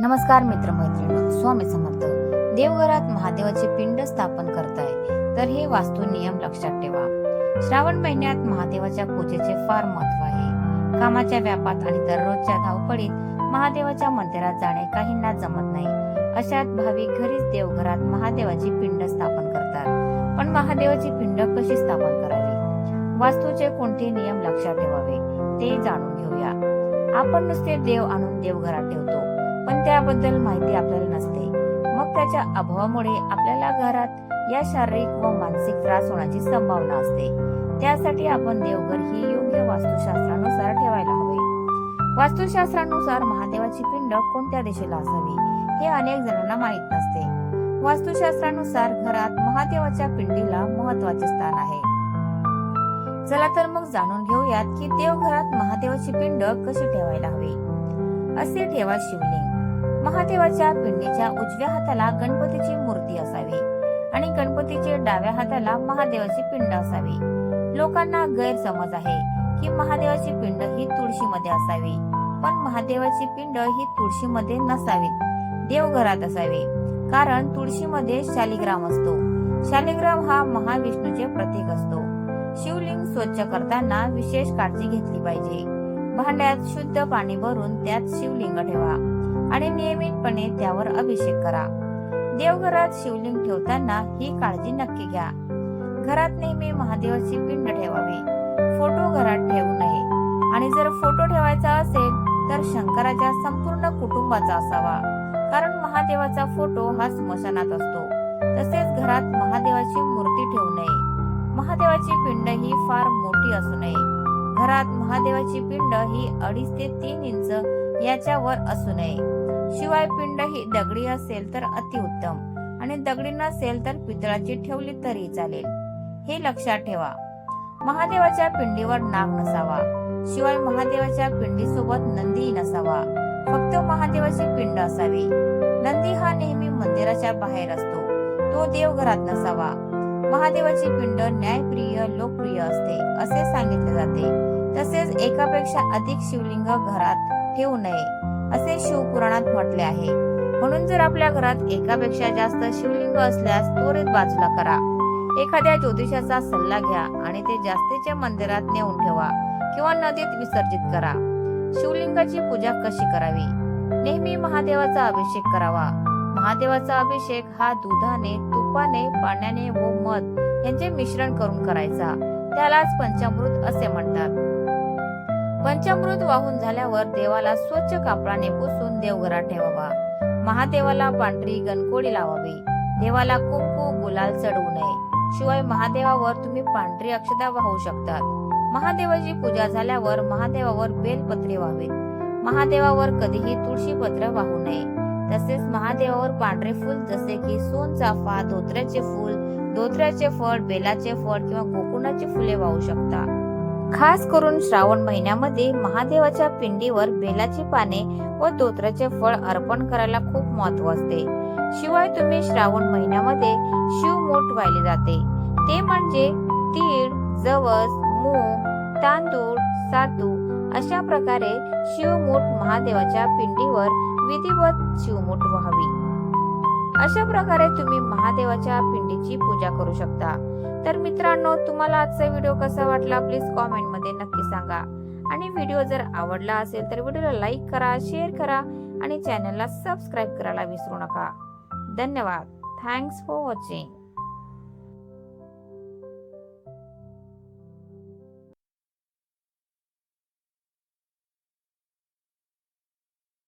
नमस्कार मित्रमैत्रिणी स्वामी समर्थ. देवघरात महादेवाचे पिंड स्थापन करताय. तर हे वास्तू नियम लक्षात ठेवा. श्रावण महिन्यात महादेवाच्या पूजेचे फार महत्त्व आहे. कामाच्या व्यापात आणि दररोजच्या धावपळीत महादेवाच्या मंदिरात जाणे काहींना जमत नाही. अशात भाविक घरीच देवघरात महादेवाची पिंड स्थापन करतात. पण महादेवाची पिंड कशी स्थापन करावी? वास्तूचे कोणते नियम लक्षात ठेवावे? ते जाणून घेऊया. आपण नुसते देव आणून देवघरात ठेवतो. पण त्याबद्दल माहिती आपल्याला नसते. मग त्याच्या अभावामुळे आपल्याला घरात या शारीरिक व मानसिक त्रास होण्याची संभावना असते. त्यासाठी आपण देवघर ही योग्य वास्तुशास्त्रानुसार ठेवायला हवे. वास्तुशास्त्रानुसार महादेवाची पिंड कोणत्या दिशेला असावी हे अनेक जणांना माहीत नसते. वास्तुशास्त्रानुसार घरात महादेवाच्या पिंडीला महत्त्वाचे स्थान आहे. चला तर मग जाणून घेऊयात की देवघरात महादेवाची पिंड कशी ठेवायला हवी. असे ठेवा शिवलिंग. महादेवाच्या पिंडीच्या उजव्या हाताला गणपतीची मूर्ती असावी आणि गणपतीच्या डाव्या हाताला महादेवाची पिंड असावी. लोकांना गैरसमज आहे की महादेवाची पिंड ही तुळशीमध्ये असावी पण महादेवाची पिंड ही तुळशीमध्ये नसावी देवघरात असावी. कारण तुळशीमध्ये शालिग्राम असतो. शालिग्राम हा महाविष्णूचे प्रतीक असतो. शिवलिंग स्वच्छ करताना विशेष काळजी घेतली पाहिजे. भांड्यात शुद्ध पाणी भरून त्यात शिवलिंग ठेवा. आणि नियमितपणे त्यावर अभिषेक करा. देवघरात शिवलिंग ठेवताना ही काळजी नक्की घ्या. घरात नेहमी महादेवाची पिंड ठेवावी. फोटो घरात ठेवू नये. आणि जर फोटो ठेवायचा असेल तर शंकराच्या संपूर्ण कुटुंबाचा असावा. कारण महादेवाचा फोटो हा स्मशानात असतो. तसेच घरात महादेवाची मूर्ती ठेवू नये. महादेवाची पिंड ही फार मोठी असू नये. घरात महादेवाची पिंड ही अडीच ते तीन इंच याच्यावर असू नये. शिवाय पिंड ही दगडी असेल तर अतिउत्तम आणि दगडी नसेल तर पितळाची ठेवली तरी चालेल. हे लक्षात ठेवा. महादेवाच्या पिंडीवर नाग नसावा. शिवाय महादेवाच्या पिंडीसोबत नंदीही नसावा. फक्त महादेवाची पिंड असावी. नंदी हा नेहमी मंदिराच्या बाहेर असतो. तो देवघरात नसावा. महादेवाची पिंड न्यायप्रिय लोकप्रिय असते असे सांगितले जाते. तसेच एकापेक्षा अधिक शिवलिंग घरात ठेवू नये असे शिवपुराणात म्हटले आहे. म्हणून जर आपल्या घरात एकापेक्षा जास्त शिवलिंग असल्यास त्वरित बाजूला करा. एखाद्या ज्योतिषाचा सल्ला घ्या आणि ते जास्तीच्या मंदिरात नेऊन ठेवा किंवा नदीत विसर्जित करा. शिवलिंगाची पूजा कशी करावी? नेहमी महादेवाचा अभिषेक करावा. महादेवाचा अभिषेक हा दुधाने तुपाने पाण्याने व मध यांचे मिश्रण करून करायचा. त्यालाच पंचामृत असे म्हणतात. पंचामृत वाहून झाल्यावर देवाला स्वच्छ कापडाने पुसून देवघरात ठेवावा. महादेवाला पांढरी गणकोडी लावावी. देवाला कुंकू गुलाल चढवू नये. शिवाय महादेवावर तुम्ही पांढरी अक्षता वाहू शकतात. महादेवाची पूजा झाल्यावर महादेवावर बेलपत्रे व्हावेत. महादेवावर कधीही तुळशी पत्र वाहू नये. तसेच महादेवावर पांढरे फूल जसे की सोनचाफा धोत्र्याचे फूल धोत्र्याचे फळ बेलाचे फळ किंवा गोकुळाची फुले वाहू शकता. खास करून श्रावण महिन्यामध्ये महादेवाच्या पिंडीवर बेलाची पाने व धोत्राचे फळ अर्पण करायला खूप महत्त्व असते. शिवाय तुम्ही श्रावण महिन्यामध्ये शिवमूठ वाहिले जाते. ते म्हणजे तीळ जवस मूग तांदूळ सातू अशा प्रकारे शिवमूठ महादेवाच्या पिंडीवर विधिवत शिवमूठ व्हावी. अशा प्रकारे तुम्ही महादेवाच्या पिंडीची पूजा करू शकता. तर मित्रांनो तुम्हाला आजचा व्हिडिओ कसा वाटला प्लीज कॉमेंटमध्ये नक्की सांगा. आणि व्हिडिओ जर आवडला असेल तर व्हिडिओला लाईक करा शेअर करा आणि चॅनलला सबस्क्राईब करायला विसरू नका. धन्यवाद. Thanks for watching